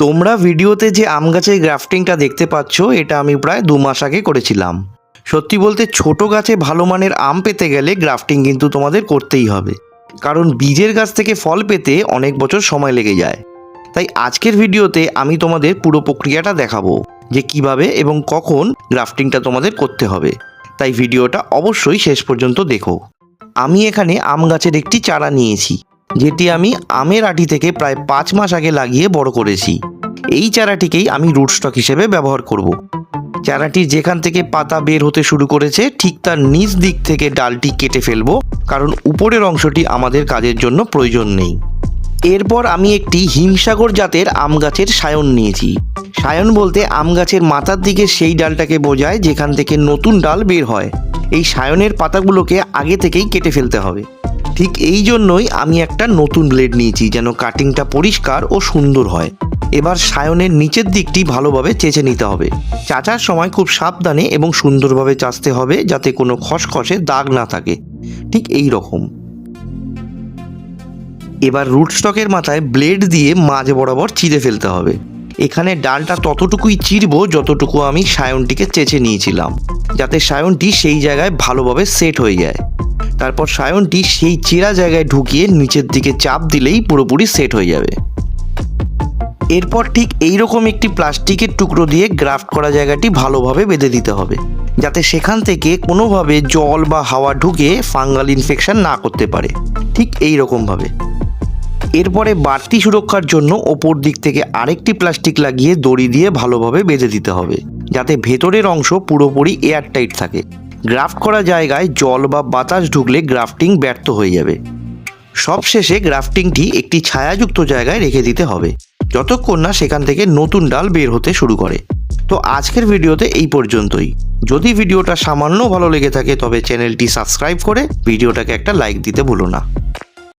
তোমরা ভিডিওতে যে আম গাছের গ্রাফটিংটা দেখতে পাচ্ছ, এটা আমি প্রায় দু মাস আগে করেছিলাম। সত্যি বলতে ছোট গাছে ভালো মানের আম পেতে গেলে গ্রাফটিং কিন্তু তোমাদের করতেই হবে। কারণ বীজের গাছ থেকে ফল পেতে অনেক বছর সময় লেগে যায়। তাই আজকের ভিডিওতে আমি তোমাদের পুরো প্রক্রিয়াটা দেখাবো, যে কীভাবে এবং কখন গ্রাফটিংটা তোমাদের করতে হবে। তাই ভিডিওটা অবশ্যই শেষ পর্যন্ত দেখো। আমি এখানে আম গাছের একটি চারা নিয়েছি, যেটি আমি আমের আটি থেকে প্রায় পাঁচ মাস আগে লাগিয়ে বড় করেছি। এই চারাটিকেই আমি রুট স্টক হিসেবে ব্যবহার করব। চারাটি যেখান থেকে পাতা বের হতে শুরু করেছে, ঠিক তার নিচ দিক থেকে ডালটি কেটে ফেলব, কারণ উপরের অংশটি আমাদের কাজের জন্য প্রয়োজন নেই। এরপর আমি একটি হিমসাগর জাতের আম গাছের সায়ন নিয়েছি। সায়ন বলতে আম গাছের মাথার দিকে সেই ডালটাকে বোঝায়, যেখান থেকে নতুন ডাল বের হয়। এই সায়নের পাতাগুলোকে আগে থেকেই কেটে ফেলতে হবে। ঠিক এই জন্যই আমি একটা নতুন ব্লেড নিয়েছি, যেন কাটিংটা পরিষ্কার ও সুন্দর হয়। এবার সায়নের নিচের দিকটি ভালোভাবে চেঁচে নিতে হবে। চাচার সময় খুব সাবধানে এবং সুন্দরভাবে চাচতে হবে যাতে কোনো খসখসে দাগ না থাকে। ঠিক এই রকম। এবার রুটস্টকের মাথায় ব্লেড দিয়ে মাঝ বরাবর চিড়ে ফেলতে হবে। এখানে ডালটা ততটুকুই চিরব যতটুকু আমি সায়নটিকে চেঁচে নিয়েছিলাম, যাতে সায়নটি সেই জায়গায় ভালোভাবে সেট হয়ে যায়। তারপর সায়নটি সেই চেরা জায়গায় ঢুকিয়ে নিচের দিকে চাপ দিলেই পুরোপুরি সেট হয়ে যাবে। এরপর ঠিক এই রকম একটি প্লাস্টিকের টুকরো দিয়ে গ্রাফট করা জায়গাটি ভালোভাবে বেঁধে দিতে হবে, যাতে সেখান থেকে কোনোভাবে জল বা হাওয়া ঢুকে ফাঙ্গাল ইনফেকশন না করতে পারে। ঠিক এই রকমভাবে এরপরে বাড়তি সুরক্ষার জন্য ওপর দিক থেকে আরেকটি প্লাস্টিক লাগিয়ে দড়ি দিয়ে ভালোভাবে বেঁধে দিতে হবে, যাতে ভেতরের অংশ পুরোপুরি এয়ারটাইট থাকে। গ্রাফট করা জায়গায় জল বা বাতাস ঢুকলে গ্রাফটিং ব্যর্থ হয়ে যাবে। সবশেষে গ্রাফটিংটি একটি ছায়াযুক্ত জায়গায় রেখে দিতে হবে। যতক্ষণ না সেখান থেকে নতুন ডাল বের হতে শুরু করে। তো আজকের ভিডিওতে এই পর্যন্তই। যদি ভিডিওটা সামান্য ভালো লেগে থাকে তবে চ্যানেলটি সাবস্ক্রাইব করে ভিডিওটাকে একটা লাইক দিতে ভুলো না।